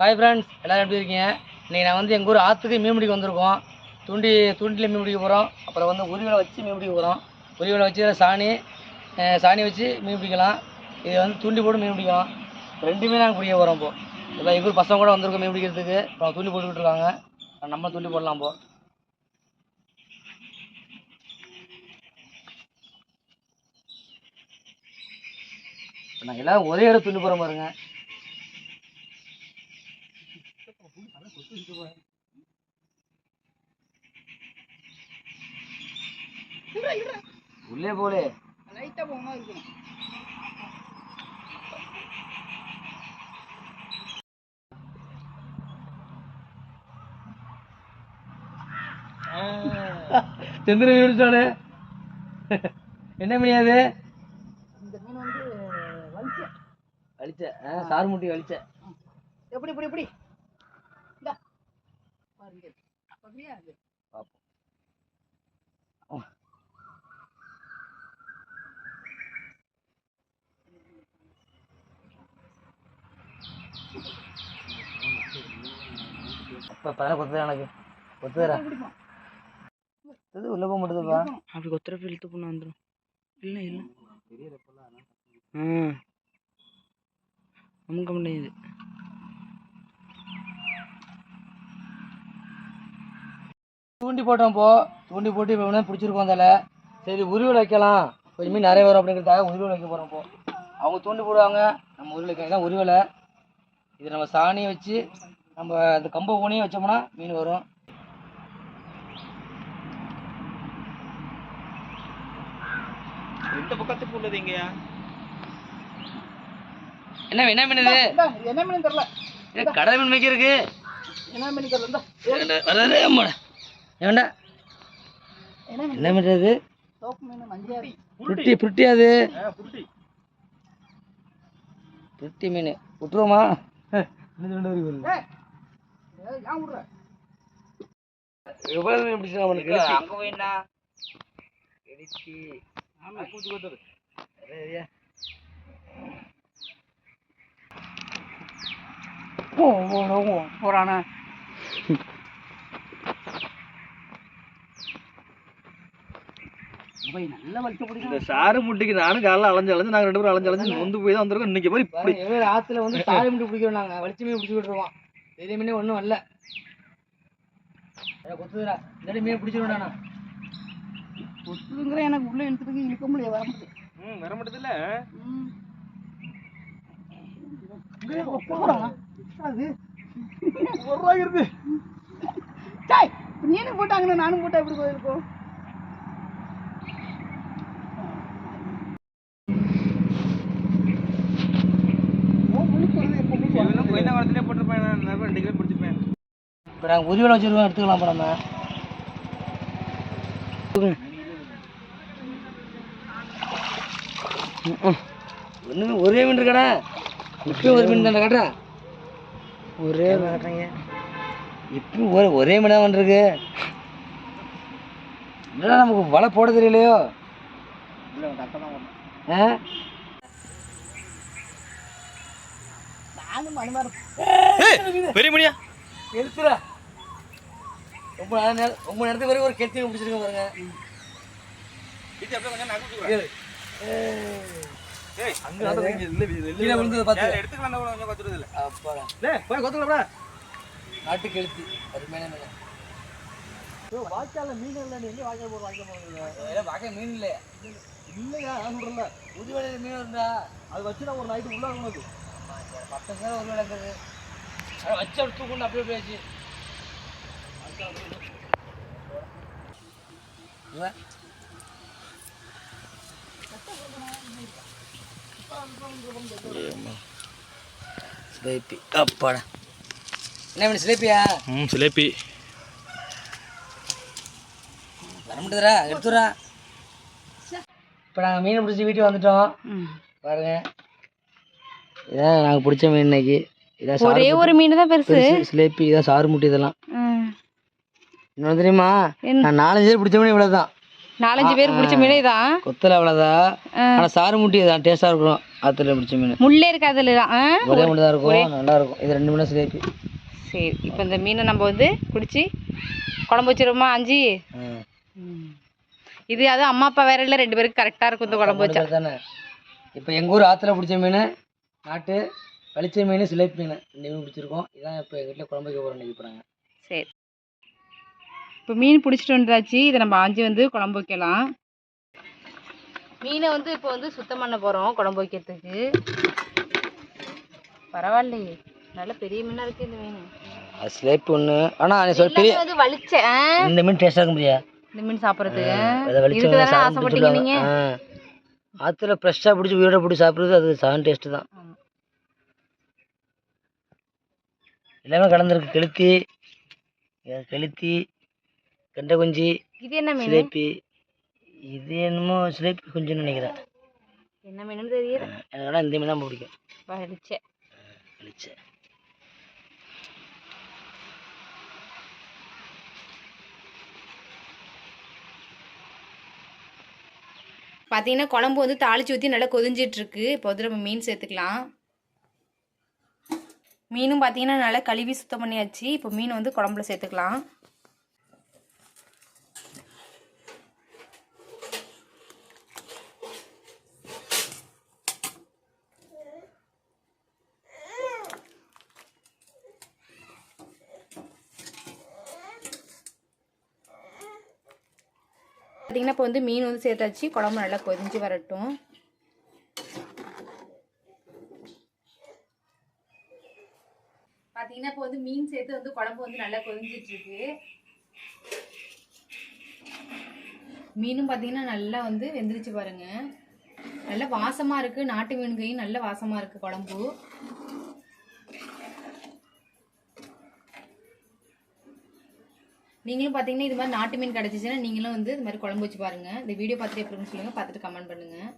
Hi friends எல்லோரும் எப்படி இருக்கீங்க? இன்றைக்கி நான் வந்து எங்கள் ஊர் ஆற்றுக்கு மீன் பிடிக்க வந்திருக்கோம். தூண்டி தூண்டில் மீன் பிடிக்க போகிறோம் அப்புறம் வந்து உரிவலை வச்சு மீன் பிடிக்க போகிறோம் உரிவலை வச்சு சாணி சாணி வச்சு மீன் பிடிக்கலாம். இது வந்து தூண்டி போட்டு மீன் பிடிக்கலாம். ரெண்டுமே நாங்கள் பிடிக்க போகிறோம் இப்போது இப்போ எங்கள் ஊர் பசங்க கூட வந்திருக்கோம் மீன் பிடிக்கிறதுக்கு. அப்புறம் தூண்டி போட்டுக்கிட்டு இருக்காங்க. நம்ம தூண்டி போடலாம் போ நாங்கள் எல்லாம் ஒரே இடம் தூண்டி போகிற பாருங்க உள்ளே போலே லைட்டாக போகமா இருக்கணும் செந்திர மீன் பிடிச்சானே? என்ன மீன் அது? இந்த மீன் வந்து வலிச்ச. ஆ சார் முட்டி அழிச்ச எப்படி எப்படி எப்படி இந்தா. பாருங்க. அது பார்ப்போம் அப்போ பல கொத்துதா எனக்கு. கொத்துதரா இது உள்ள போக மாட்டேதுப்பா. அப்படி கொத்துறப்ப இழுத்து பண்ண வந்துடும் இல்லை இல்லை. ஆ அமுக்க முடியாது தூண்டி போட்டோம் போ. தூண்டி போட்டு இப்போ வேணா பிடிச்சிருக்கோம் அதில் சரி உருவில் வைக்கலாம். கொஞ்சம் நிறைய வரும் அப்படிங்கிறதுக்காக உருவில் வைக்க போகிறோம் இப்போ அவங்க தூண்டி போடுவாங்க. நம்ம உருவில் வைக்க தான் உருவலை. இது நம்ம சாணியை வச்சு நம்ம அந்த கம்பை ஊனியும் வச்சோம்னா மீன் வரும். எந்த பக்கத்துக்கு உள்ளது இங்கயா என்ன என்ன மீன் இது? என்ன மீன் தெரியல. இது கடல் மீன் வைக்க இருக்கு என்ன மீன் தெரியல அம்மாடா ஏண்டா என்ன மீன்? இது புருட்டி புருட்டி அது? புருட்டி. புருட்டி. மீன். விட்டுருவோமா? இன்னும் ரெண்டு வரைக்கும் வருது ஏய் ஏய், ஏன் விடுற எவ்வளவு மீன் பிடிச்சா அவனுக்கு அங்க போயினா கெளுத்தி ஆமா கூத்து கூத்து போ சாரு முட்டிக்கு நானும் காலைல அலைஞ்சு அலைஞ்சு நாங்க ரெண்டு பேரும் அலைஞ்சு அலைஞ்சு நொந்து போய் தான் வந்திருக்கோம். இன்னைக்கு போய் ஆத்துல வந்து சாலை மீன் பிடிக்கிறோம் நாங்க வலிச்சு மீன் பிடிச்சிக்கிட்டு இருக்கோம் பெரிய மீனே ஒண்ணும் வரல கொத்துதுடா. இந்த மீன் பிடிச்சிருவேன் நான். கொத்துங்கிற எனக்கு உள்ள இழுத்துட்டு இழுக்க முடியாது வர முடியாது. ம் வர மாட்டது இல்ல போறானா அது. ஒரு ரூபாய் இருக்கு. நீனும் போட்டாங்கன்னா நானும் போட்டா எப்படி போயிருக்கோம் நாங்கள் உரிவில் வச்சிருக்கோம் எடுத்துக்கலாம் நம்ம ஒன்றுமே ஒரே மீன் இருக்கடா. இப்பயும் ஒரு மீன் தானே காட்டுறா. ஒரே காட்டுறீங்க. இப்பயும் ஒரே ஒரே மீன் தான் வந்துருக்கு. என்னடா நமக்கு வலை போட தெரியலையோ? ஆ? பெரிய முடியா எழுத்துடா ரொம்ப நேரம் நேரம் ரொம்ப நேரத்துக்கு வரைக்கும் ஒரு கெத்தி பிடிச்சிருக்க பாருங்க. இது அப்படியே கொஞ்சம் நகர்த்து ஏய். ஏய் அங்க இங்க இல்ல இல்ல விழுந்ததை பார்த்து. எடுத்துக்கலாம் கூட கொஞ்சம் கொத்துறது இல்ல அப்பாடா. டேய் போய் நாட்டு கெளுத்தி. அருமையான மீன் வாய்க்கால மீன் இல்லை எங்க வாய்க்கால் போற வாய்க்கால் மீன் இல்லை. இல்லையா நான் புது வேலையில மீன் இருந்தா அது வச்சு நான் ஒரு நைட்டு உள்ள உனக்கு. பத்து நேரம் ஒரு வேலை வச்சு அப்படி தூக்கணும் அப்படியே போயாச்சு. சிலேபி. அப்பாடா. என்ன மீன் சிலேபியா? ம் சிலேபி. வர முடியுதுடா எடுத்துடுறா. இப்போ நாங்கள் மீன் பிடிச்சி வீட்டுக்கு வந்துட்டோம். பாருங்க. இதான் நாங்கள் பிடிச்ச மீன் இன்னைக்கு. இதான் ஒரே ஒரு மீன் தான் பெருசு சிலேபி இதான் சாறு முட்டி இதெல்லாம். இன்னொன்று தெரியுமா? நான் நாலஞ்சு பேர் பிடிச்ச மீன் இவ்வளோ தான் நாலஞ்சு பேர் பிடிச்ச மீனே தான். கொத்தல அவ்வளோதான் ஆனால் சாறு முட்டி தான் டேஸ்ட்டாக இருக்கும். ஆற்றுல பிடிச்ச மீன். முள்ளே ஒரே மட்டும் தான் இருக்கும். நல்லா இருக்கும். இது ரெண்டு மீனும் சிலேபி சரி இப்போ இந்த மீனை நம்ம வந்து பிடிச்சி குழம்பு வச்சிருவோமா அஞ்சு? இது அது அம்மா அப்பா வேற இல்லை ரெண்டு பேருக்கு கரெக்டாக இருக்கும் இந்த குழம்பு வச்சா. தானே? இப்போ எங்கள் ஊர் ஆற்றுல பிடிச்ச மீன் நாட்டு வலிச்ச மீன் சிலேபி மீன். ரெண்டு மீன் பிடிச்சிருக்கோம். இதான் இப்போ எங்கள் வீட்டில் குழம்பு வைக்க போகிறோம் இன்னைக்கு போகிறாங்க சரி. இப்போ மீன் பிடிச்சிட்டு வந்தாச்சு. இதை நம்ம ஆஞ்சி வந்து குழம்பு வைக்கலாம். மீனை வந்து இப்போ வந்து சுத்தம் பண்ண போகிறோம் குழம்பு வைக்கிறதுக்கு. பரவாயில்லையே. நல்ல பெரிய மீனாக இருக்குது இந்த மீன். சிலேபி ஒன்று ஆனால் நீ சொல் பெரிய எல்லாமே வந்து வலிச்சேன் இந்த மீன் டேஸ்ட்டாக இருக்க முடியாது இந்த மீன் சாப்பிட்றதுக்கு. ஆசைப்பட்டீங்க. நீங்கள் ஆ. ஆத்துல ஃப்ரெஷ்ஷாக பிடிச்சி உயிரோட பிடிச்சி சாப்பிட்றது அது டேஸ்ட்டு தான். எல்லாமே கலந்துருக்கு. கெளுத்தி கெளுத்தி கெண்டை குஞ்சு இது என்ன மீன்? சிலேபி இது என்னமோ சிலேபி குஞ்சுன்னு நினைக்கிறேன். என்ன மீனுன்னு தெரியல. எனக்கு ஆனால் இந்த மீன் தான் பிடிக்கும். வலிச்சே. வெளிச்ச பார்த்தீங்கன்னா குழம்பு வந்து தாளிச்சு ஊற்றி நல்லா கொதிஞ்சிட்டு இருக்கு இப்போ வந்து நம்ம மீன் சேர்த்துக்கலாம். மீனும் பார்த்தீங்கன்னா நல்லா கழுவி சுத்தம் பண்ணியாச்சு. இப்போ மீன் வந்து குழம்புல சேர்த்துக்கலாம். பார்த்தீங்கன்னா இப்போ வந்து மீன் வந்து சேர்த்தாச்சு. குழம்பு நல்லா கொதிஞ்சு வரட்டும். பார்த்தீங்கன்னா இப்போ வந்து மீன் சேர்த்து வந்து குழம்பு வந்து நல்லா கொதிஞ்சிட்டு இருக்கு மீனும் பார்த்தீங்கன்னா நல்லா வந்து வெந்துருச்சு பாருங்க. நல்ல வாசமாக இருக்குது நாட்டு மீன் கையும் நல்ல வாசமாக இருக்குது குழம்பு. நீங்களும் பார்த்தீங்கன்னா இது மாதிரி நாட்டு மீன் கிடச்சிச்சின்னா நீங்களும் வந்து இது மாதிரி குழம்பு வச்சு பாருங்கள் இந்த வீடியோ பார்த்துட்டு எப்படி சொல்லுங்கள் பார்த்துட்டு கமெண்ட் பண்ணுங்கள்